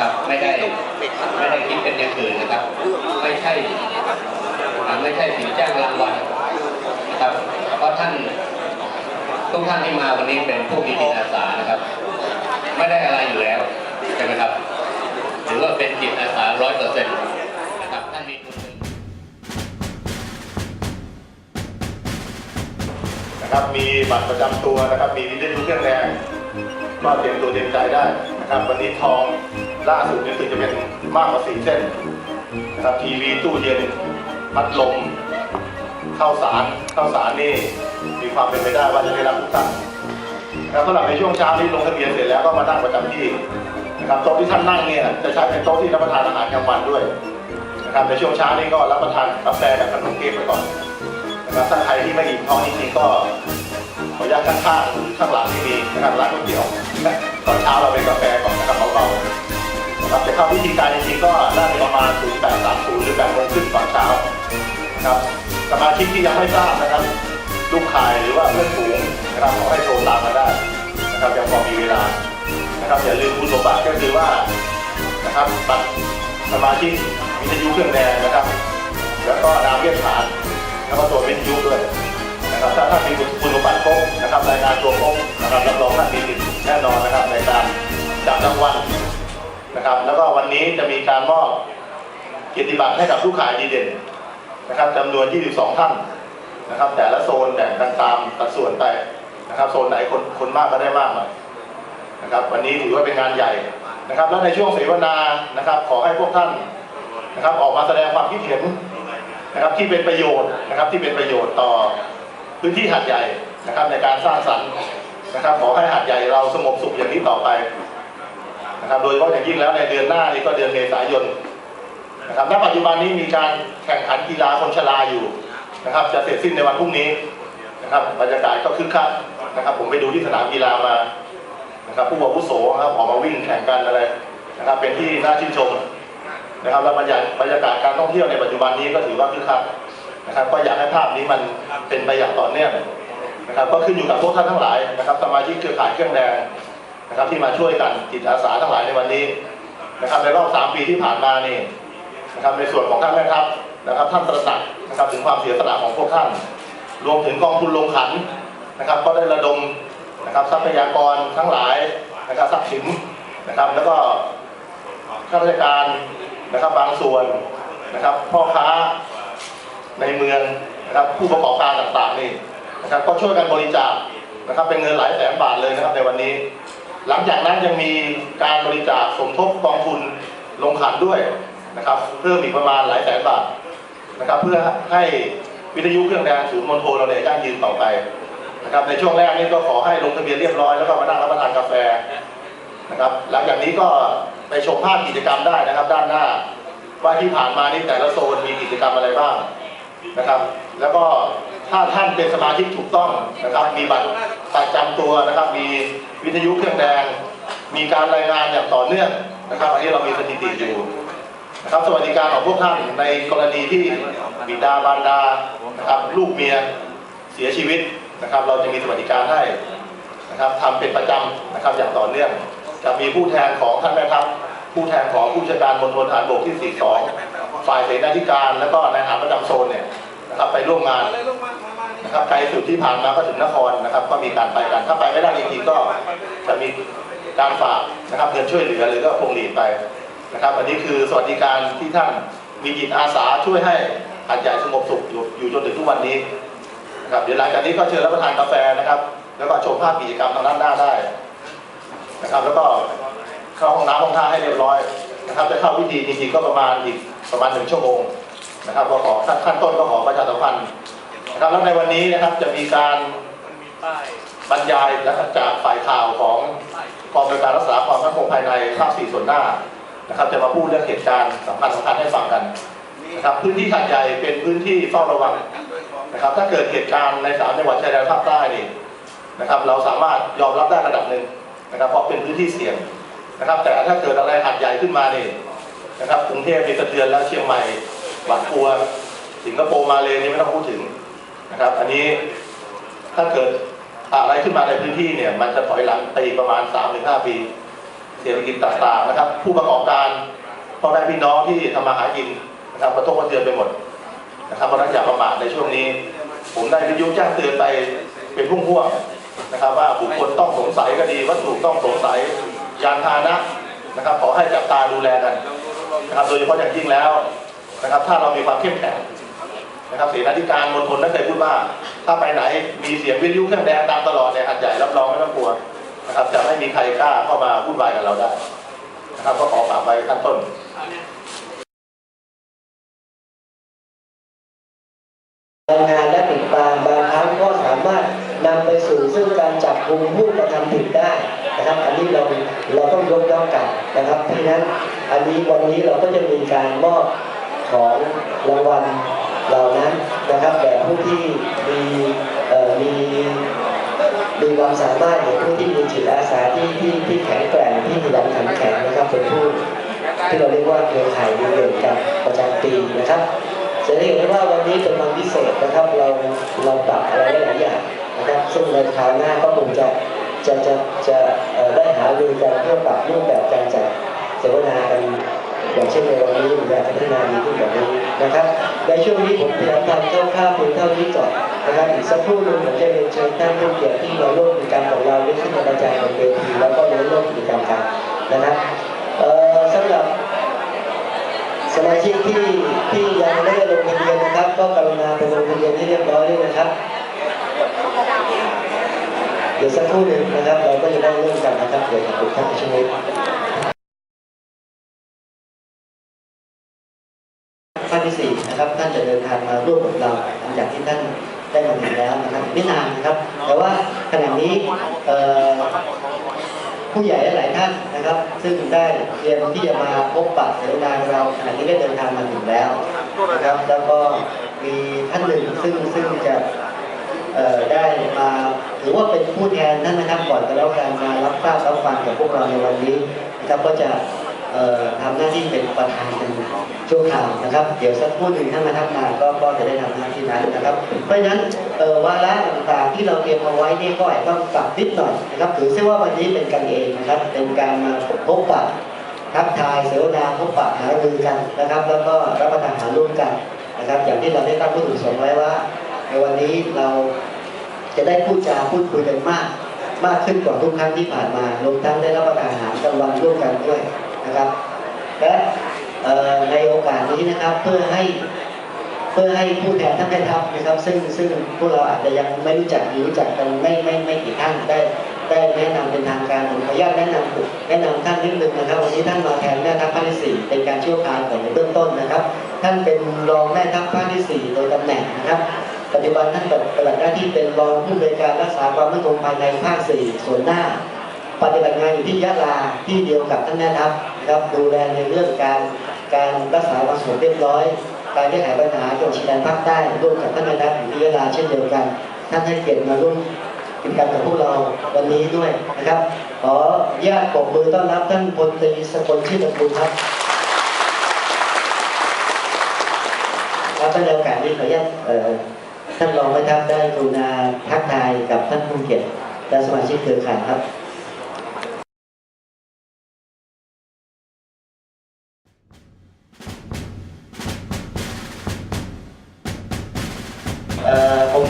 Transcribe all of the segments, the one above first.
นะครับ ไม่ได้ไม่ได้คิดเป็นอย่างอื่นนะครับ ไม่ใช่ไม่ใช่สินจ้างรางวัลนะครับเพราะท่านทุกท่านที่มาวันนี้เป็นผู้มีจิตอาสานะครับ ไม่ได้อะไรอยู่แล้วใช่ไหมครับถือว่าเป็นจิตอาสาร้อยเปอร์เซ็นต์นะครับท่านมีทุนหนึ่งนะครับมีบัตรประจำตัวนะครับมีวิทยุเครื่องแรงก็เตรียมตัวเตรียมใจได้นะครับวันนี้ทอง ล่าสุดนี่คือจะเป็นมากกว่าสี่เส้นนะครับทีวีตู้เย็นพัดลมข้าวสารข้าวสารนี่มีความเป็นไปได้ว่าจะได้รับทุกท่านแล้วสำหรับในช่วงเช้าที่ลงทะเบียนเสร็จแล้วก็มานั่งประจำที่นะครับโต๊ะที่ท่านนั่งเนี่ยจะใช้เป็นโต๊ะที่รับประทานอาหารกลางวันด้วยนะครับในช่วงเช้านี้ก็รับประทานกาแฟกับขนมเค้กไปก่อนนะครับถ้าใครที่ไม่อิ่มท้องจริงๆก็ขออนุญาตข้างๆข้างหลังที่มีนะครับร้านก๋วยเตี๋ยวตอนเช้าเราเป็นกาแฟก่อนนะครับเบาๆ ครับแต่เข้าวิธีการจริงๆก็น่าจะประมาณ 0830 หรือ8โมงครึ่งตอนเช้านะครับสมาชิกที่ยังไม่ทราบนะครับ ลูกขายหรือว่าเพื่อนฝูงนะครับขอให้โทรตามมาได้นะครับยังพอมีเวลานะครับอย่าลืมคุณสมบัติก็คือว่านะครับบัตรสมาชิกวิทยุเครื่องแดงนะครับ แล้วก็นามเรียกฐานแล้วก็ตัววิทยุด้วยนะครับถ้าท่านมีคุณสมบัติครบนะครับรายงานตัวครบนะครับรับรองท่านมีสิทธิ์แน่นอนนะครับในการจับรางวัล นะครับ แล้วก็วันนี้จะมีการมอบเกียรติบัตรให้กับลูกขายดีเด่นนะครับจำนวน 22 ท่านนะครับ แต่ละโซนแบ่งกันตามสัดส่วนไปนะครับ โซนไหนคนคนมากก็ได้มากหน่อยนะครับ วันนี้ถือว่าเป็นงานใหญ่นะครับ และในช่วงเสวนานะครับ ขอให้พวกท่านนะครับ ออกมาแสดงความคิดเห็นนะครับที่เป็นประโยชน์นะครับที่เป็นประโยชน์ต่อพื้นที่หาดใหญ่นะครับในการสร้างสรรค์นะครับ ขอให้หาดใหญ่เราสงบสุขอย่างนี้ต่อไป นะครับโดยเฉพาะอย่างยิ่งแล้วในเดือนหน้านี้ก็เดือนเมษายนนะครับณปัจจุบันนี้มีการแข่งขันกีฬาคนชราอยู่นะครับ จะเสร็จสิ้นในวันพรุ่งนี้นะครับบรรยากาศก็คึกคักนะครับ ผมไปดูที่สนามกีฬามานะครับ ผู้อาวุโสครับออกมาวิ่งแข่งกันอะไรนะครับ เป็นที่น่าชื่นชมนะครับแล้วบรรยากาศบรรยากาศการท่องเที่ยวในปัจจุบันนี้ก็ถือว่าคึกคักนะครับ ก็อยากให้ภาพนี้มันเป็นไปอย่างต่อเนื่องนะครับ ก็ขึ้นอยู่กับพวกท่านทั้งหลายนะครับ สมาชิกเครือข่ายเครื่องแดง นะครับที่มาช่วยกันจิตอาสาทั้งหลายในวันนี้นะครับในรอบสามปีที่ผ่านมานี่นะครับในส่วนของท่านแม่ทัพนะครับท่านตระหนักนะครับถึงความเสียสละของพวกท่าน รวมถึงกองทุนลงขันนะครับ ก็ได้ระดมนะครับทรัพยากรทั้งหลายนะครับทรัพย์สินนะครับ แล้วก็ข้าราชการนะครับบางส่วนนะครับพ่อค้าในเมืองนะครับผู้ประกอบการต่างๆนี่นะครับก็ช่วยกันบริจาคนะครับเป็นเงินหลายแสนบาทเลยนะครับในวันนี้ หลังจากนั้นยังมีการบริจาคสมทบกองทุนลงขันด้วยนะครับเพิ่มอีกประมาณหลายแสนบาทนะครับ เพื่อให้วิทยุเครื่องแดงศูนย์มณฑลเราเนี่ยยั่งยืนต่อไปนะครับในช่วงแรกนี้ก็ขอให้ลงทะเบียนเรียบร้อยแล้วก็มานั่งรับประทานกาแฟนะครับหลังจากนี้ก็ไปชมภาพกิจกรรมได้นะครับ ด้านหน้า ว่าที่ผ่านมานี่แต่ละโซนมีกิจกรรมอะไรบ้างนะครับ แล้วก็ถ้าท่านเป็นสมาชิกถูกต้องนะครับมีบัตร ประจำตัวนะครับ มีวิทยุเครื่องแดง มีการรายงานอย่างต่อเนื่องนะครับอันนี้เรามีสถิติอยู่นะครับสวัสดิการของพวกท่านในกรณีที่บิดาบารดานะครับลูกเมียเสียชีวิตนะครับ เราจะมีสวัสดิการให้นะครับทำเป็นประจำนะครับอย่างต่อเนื่อง จะมีผู้แทนของท่านแม่ทัพผู้แทนของผู้จัดการมณฑลฐานบกที่ 42 ฝ่ายเสนาธิการ แล้วก็นายทหารประจำโซนเนี่ยนะครับไปร่วมงาน นะครับไกลสุดที่ผ่านมาก็ถึงนครนะครับ ก็มีการไปกัน ถ้าไปไม่ได้จริงๆก็จะมีการฝากนะครับเงินช่วยเหลือหรือก็พวงหลีดไปนะครับ อันนี้คือสวัสดิการที่ท่านมีจิตอาสาช่วยให้หาดใหญ่สงบสุขอยู่อยู่จนถึงทุกวันนี้นะครับเดี๋ยวหลังจากนี้ก็เชิญรับประทานกาแฟนะครับ แล้วก็ชมภาพกิจกรรมทางด้านหน้าได้นะครับ แล้วก็เข้าห้องน้ำห้องท่าให้เรียบร้อยนะครับจะเข้าพิธีจริงๆก็ประมาณอีกประมาณหนึ่งชั่วโมงนะครับก็ขอขั้นต้นก็ขอประชาสัมพันธ์ ครับแล้วในวันนี้นะครับจะมีการบรรยายนะครับจากฝ่ายข่าวของกองบริการรักษาความมั่นคงภายในภาคสี่ส่วนหน้านะครับ จะมาพูดเรื่องเหตุการณ์สำคัญสำคัญให้ฟังกันนะครับพื้นที่ขัดใหญ่เป็นพื้นที่เฝ้าระวังนะครับ ถ้าเกิดเหตุการณ์ในสามจังหวัดชายแดนภาคใต้นี่นะครับ เราสามารถยอมรับได้ระดับหนึ่งนะครับ เพราะเป็นพื้นที่เสี่ยงนะครับ แต่ถ้าเกิดอะไรหัดใหญ่ขึ้นมานี่นะครับกรุงเทพมีสะเทือนแล้วเชียงใหม่หวาดกลัวสิงคโปร์มาเลยนี่ไม่ต้องพูดถึง นะครับ อันนี้ถ้าเกิดอะไรขึ้นมาในพื้นที่เนี่ย มันจะถอยหลังไปอีประมาณ 3-5 ปี เศรษฐกิจต่างๆนะครับ ผู้ประกอบการพ่อแม่พี่น้องที่ทำมาหากินนะครับกระทบกระเทือนไปหมดนะครับเพราะนั้นอย่าประมาทในช่วงนี้ ผมได้วิทยุแจ้งเตือนไปเป็นพุ่งๆนะครับว่าบุคคลต้องสงสัยก็ดีวัตถุต้องสงสัยยานพาหนะนะครับ ขอให้จับตาดูแลกันนะครับ โดยเฉพาะอย่างยิ่งแล้วนะครับ ถ้าเรามีความเข้มแข็ง นะครับเสนาธิการมณฑลนั้นเคยพูดว่า ถ้าไปไหนมีเสียงวิทยุเครื่องแดงตามตลอดในยหัดใหญ่รับรองไม่ต้องกลัวนะครับจะไม่มีใครกล้าเข้ามาวุ่นวายกับเราได้นะครับก็ขอฝากไว้ขั้นต้นรายงานและติดตามบางครั้งก็สามารถนำไปสู่ซึ่งการจับกลุ่มผู้กระทำผิดได้นะครับ อันนี้เราเราต้องยกย่องกันนะครับเพราะนั้นอันนี้วันนี้เราก็จะมีการมอบของรางวัล เหล่านั้นนะครับแก่ผู้ที่มีเอ่อมีมีความสามารถหรือผู้ที่มีจิตอาสาที่ที่ที่แข็งแกร่งที่ขยันขันแข็งนะครับเป็นผู้ที่เราเรียกว่าเครือข่ายดีเด่นกันประจำปีนะครับจะเรียกได้ว่าวันนี้เป็นวันพิเศษนะครับ เราเราปรับอะไรหลายอย่างนะครับซึ่งในคราวหน้าก็คงจะจะจะจะเอ่อได้หารือกันเพื่อปรับรูปแบบการจัดเสวนากันอย่างเช่นในวันนี้หรือการพัฒนาดีขึ้นแบบนี้นะครับ ในช่วงนี้ผมพยายามทำคร่าวๆเพียงเท่านี้ก่อนนะครับอีกสักครู่หนึงผมจะเรียนเชิญท่านผู้เกียรติที่มาร่วมกิจกรรมของเราได้ขึ้นมาบรรยายบนเวทีแล้วก็มาร่วมกิจกรรมกันนะครับเอ่อสำหรับสมาชิกที่ที่ยังไม่ได้ลงทะเบียนนะครับ ก็กรุณาไปลงทะเบียนให้เรียบร้อยด้วยนะครับเดี๋ยวสักครู่หนึ่งนะครับ เราก็จะได้เริ่มกันนะครับเดี๋ยวขอบคุณท่านผู้ชมท่านที่สี่นะครับท่านจะเดินทางมาร่วมกับเราหลังจากที่ท่านได้มาถึงแล้วนะครับไม่นานนะครับ แต่ว่าขณะ นี้ผู้ใหญ่หลายท่านนะครับ ซึ่งได้เตรียมที่จะมาพบปะเสวนาเราขณะนี้ได้เดินทางมาถึงแล้วนะครับแล้วก็มีท่านหนึ่งซึ่งซึ่งจะได้มาถือว่าเป็นผู้แทนท่านนะครับก่อนจะแล้วกันมารับทราบรับฟังกับพวกเราในวันนี้นะครับก็จะ ทำหน้าที่เป็นประธานเป็นชั่วคราวนะครับ เดี๋ยวสักครู่หนึ่งท่านมาทักมาก็ก็จะได้ทำหน้าที่นั้นนะครับ เพราะฉะนั้นเอ่อวาระต่างๆที่เราเตรียมเอาไว้เนี่ยก็อาจต้องปรับนิดหน่อยนะครับถือซะว่าวันนี้เป็นกันเองนะครับ เป็นการมาพบปะทักทายเสวนาพบปะหารือกันนะครับ แล้วก็รับประทานอาหารร่วมกันนะครับ อย่างที่เราได้ตั้งผู้ถือสงไว้ว่า ในวันนี้เราจะได้พูดจาพูดคุยกันมาก มากขึ้นกว่าทุกครั้งที่ผ่านมารวมทั้งได้รับประทานอาหารกลางวันร่วมกันด้วย นะครับ และในโอกาสนี้นะครับเพื่อให้เพื่อให้ผู้แทนท่านแม่ทัพนะครับ ซึ่งซึ่งพวกเราอาจจะยังไม่รู้จักหรือรู้จักกันไม่ไม่ไม่กี่ท่านได้ได้แนะนำเป็นทางการผมขออนุญาตแนะนำแนะนำท่านนิดนึงนะครับ วันนี้ท่านมาแทนแม่ทัพภาคที่สี่เป็นการชั่วคราวก่อนในเบื้องต้นนะครับ ท่านเป็นรองแม่ทัพภาคที่สี่โดยตำแหน่งนะครับปัจจุบันท่านปฏิบัติหน้าที่เป็นรองผู้บริการรักษาความมั่นคงภายในภาคสี่ส่วนหน้า ปฏิบัติงานอยู่ที่ยะลาที่เดียวกับท่านแม่ทัพนะครับดูแลในเรื่องการการรักษาความสงบเรียบร้อย การแก้ไขปัญหาเกี่ยวกับชายแดนภาคใต้ร่วมกับท่านแม่ทัพอยู่ที่ยะลาเช่นเดียวกัน ท่านให้เกียรติมาร่วมกิจกรรมกับพวกเราวันนี้ด้วยนะครับขอญาตปรบมือต้อนรับท่านพลตรีสกลชื่นบุญครับครับในโอกาสนี้ขออนุญาตท่านรองแม่ทัพได้กรุณาทักทายกับท่านผู้เกียรติและสมาชิกเครือข่ายครับ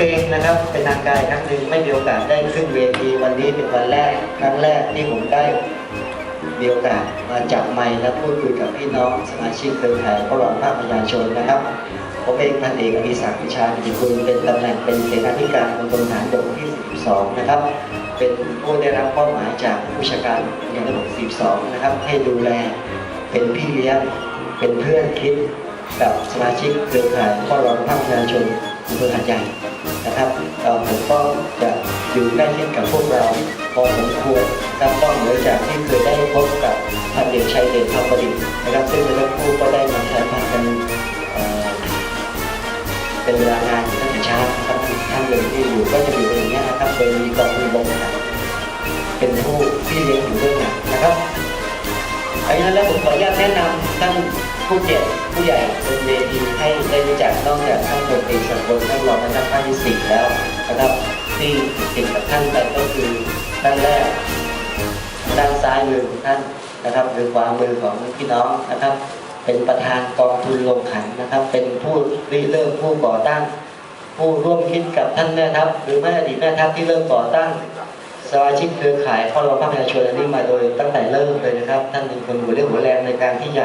เองนะครับเป็นทางการครั้งหนึ่งไม่มีโอกาสได้ขึ้นเวทีวันนี้เป็นวันแรก ครั้งแรกที่ผมได้มีโอกาสมาจับไมค์และพูดคุยกับพี่น้องสมาชิกเครือข่ายพระรองภาคประชาชนนะครับผมเองพันเอกอภิศักดิ์วิชาปิติคุณเป็นตำแหน่งเป็นเสนาธิการมณฑลฐานบกที่42นะครับ เป็นผู้ได้รับมอบหมายจากผู้บัญชาการมณฑลบก42นะครับ ให้ดูแลเป็นพี่เลี้ยงเป็นเพื่อนคิดกับสมาชิกเครือข่ายพ่อรองภาคประชาชนอำเภอหาดใหญ่ นะครับผมก็จะอยู่ใกล้ชิดกับพวกเราพอสมควรครับต้องเหนือจากที่เคยได้พบกับพันเด็กชัยเดชทองประดิษฐ์นะครับ ซึ่งเมื่อสักครู่ก็ได้มาใช้ผ่านกันเอ่อเป็นเวลางานตั้งแต่เช้านะครับท่านหนึ่งที่อยู่ก็จะอยู่อย่างเงี้ยนะครับโดยมีกองทุนลงนะครับเป็นผู้พี่เลี้ยงอยู่ด้วยกันนะครับเพราะฉะนั้นแล้วผมขออนุญาตแนะนำท่านผู้เกียรติผู้ใหญ่บนเวทีให้ได้รู้จักนอกจากท่านพลตรีสกลท่านรองท่านท่านที่สี่แล้วนะครับที่ติดกับท่านไปก็คือท่านแรกด้านซ้ายมือของท่านนะครับหรือขวามือของพี่น้องนะครับ เป็นประธานกองทุนลงขันนะครับ เป็นผู้ริเริ่มผู้ก่อตั้ง ผู้ร่วมคิดกับท่านแม่ทัพหรือแม่อดีตแม่ทัพที่เริ่มก่อตั้ง สมาชิกเครือข่ายพ่อรองภาคประชาชนอันนี้มาโดยตั้งแต่เริ่มเลยนะครับ ท่านเป็นคนหัวเรี่ยวหัวแรงในการที่จะ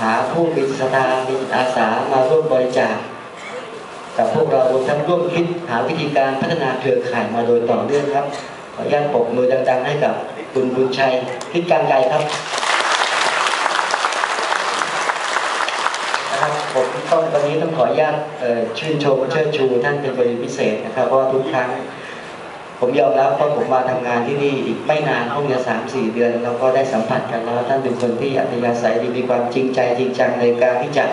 หาผู้มีศรัทธามีอาสามาร่วมบริจาคกับพวกเรารวมทั้งร่วมคิดหาวิธีการพัฒนาเครือข่ายมาโดยต่อเนื่องครับขออนุญาตปรบมือดังๆ ให้กับคุณบุญชัยคิดการไกลครับนะครับผมต้องวันนี้ต้องขออนุญาตเชื่นชมเชิดชูท่านเป็นกรณีพิเศษนะครับเพราะว่าทุกครั้ง ผมยอมรับเพราะผมมาทำงานที่นี่อีกไม่นานคงจะสามสี่เดือนเราก็ได้สัมผัสกันแล้วท่านเป็นคนที่อัธยาศัยดีมีความจริงใจจริงจังในการที่จะ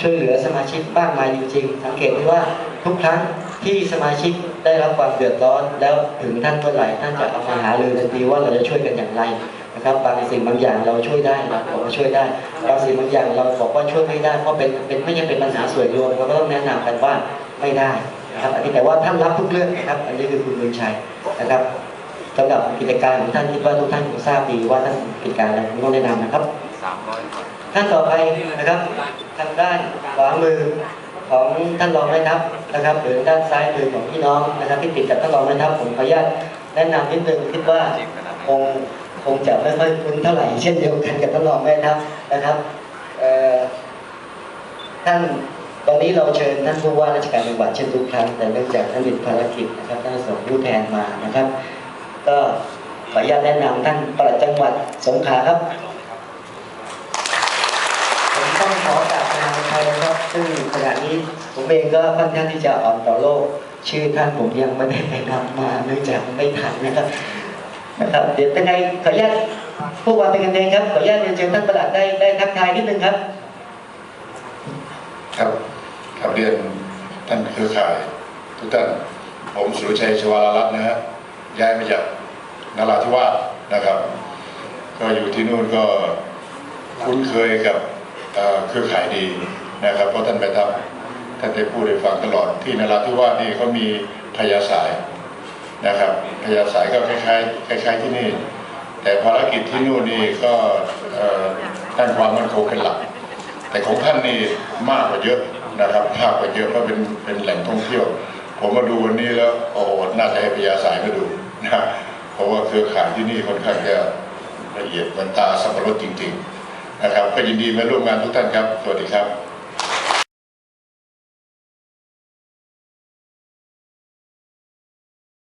ช่วยเหลือสมาชิกมากมายจริงๆสังเกตได้ว่าทุกครั้งที่สมาชิกได้รับความเดือดร้อนแล้วถึงท่านเมื่อไหร่ท่านจะเอามาหาเรือทันทีว่าเราจะช่วยกันอย่างไรนะครับบางสิ่งบางอย่างเราช่วยได้เราบอกว่าช่วยได้บางสิ่งบางอย่างเราบอกว่าช่วยไม่ได้เพราะเป็นเป็นไม่ใช่เป็นปัญหาส่วนรวมเราก็ต้องแนะนำกันว่าไม่ได้ นะครับอันนี้แต่ว่าท่านรับทุกเรื่องนะครับ อันนี้คือคุณบุญชัยนะครับสำหรับกิจการของท่านคิดว่าทุกท่านคงทราบดีว่าท่านกิจการอะไรผมต้องแนะนำนะครับท่านต่อไปนะครับทางด้านขวามือของท่านรองแม่ทัพนะครับ หรือด้านซ้ายมือของพี่น้องนะครับ ที่ติดกับท่านรองแม่ทัพผมขออนุญาตแนะนำนิดนึงคิดว่าคงคงจะไม่ค่อยคุ้นเท่าไหร่เช่นเดียวกันกับท่านรองแม่ทัพนะครับเอ่อท่าน วันนี้เราเชิญท่านผู้ว่าราชการจังหวัดเช่นทุกครั้ง แต่เนื่องจากท่านติดภารกิจนะครับท่านส่งผู้แทนมานะครับ ก็ขออนุญาตแนะนำท่านปลัดจังหวัดสงขลาครับผมต้องขอกราบประธานไทยนะครับซึ่งขณะนี้ผมเองก็ค่อนข้างที่จะอ่อนต่อโลก ชื่อท่านผมยังไม่ได้ไปนำมาเนื่องจากไม่ทันนะครับนะครับเดี๋ยวเป็นไงขออนุญาตผู้ว่าเป็นกันเองครับขออนุญาตเรียนเชิญท่านประหลัดได้ได้ทักทายนิดนึงครับครับ ครับเรียนท่านเครือข่ายทุกท่านผมสุรชัยชวาลรัตน์นะฮะย้ายมาจากนราธิวาสนะครับ ก็อยู่ที่นู่นก็คุ้นเคยกับเครือข่ายดีนะครับเพราะท่านไปทำท่านได้พูดให้ฟังตลอดที่นราธิวาสนี่เขามีพยาสายนะครับพยาสายก็คล้ายๆคล้าย ๆที่นี่ แต่ภารกิจที่นู่นนี่ก็เอ่อด้านความมั่นคงเป็นหลัก แต่ของท่านนี่มากกว่าเยอะ นะครับมากไปเยอะเพราะเป็นเป็นแหล่งท่องเที่ยว ผมมาดูวันนี้แล้วโอ้โหน่าจะให้พยาสายมาดูนะเพราะว่าเครือข่ายที่นี่ค่อนข้างจะละเอียดเหมือนตาสับปะรดจริง ๆ นะครับก็ยินดีมาร่วมงานทุกท่านครับ สวัสดีครับ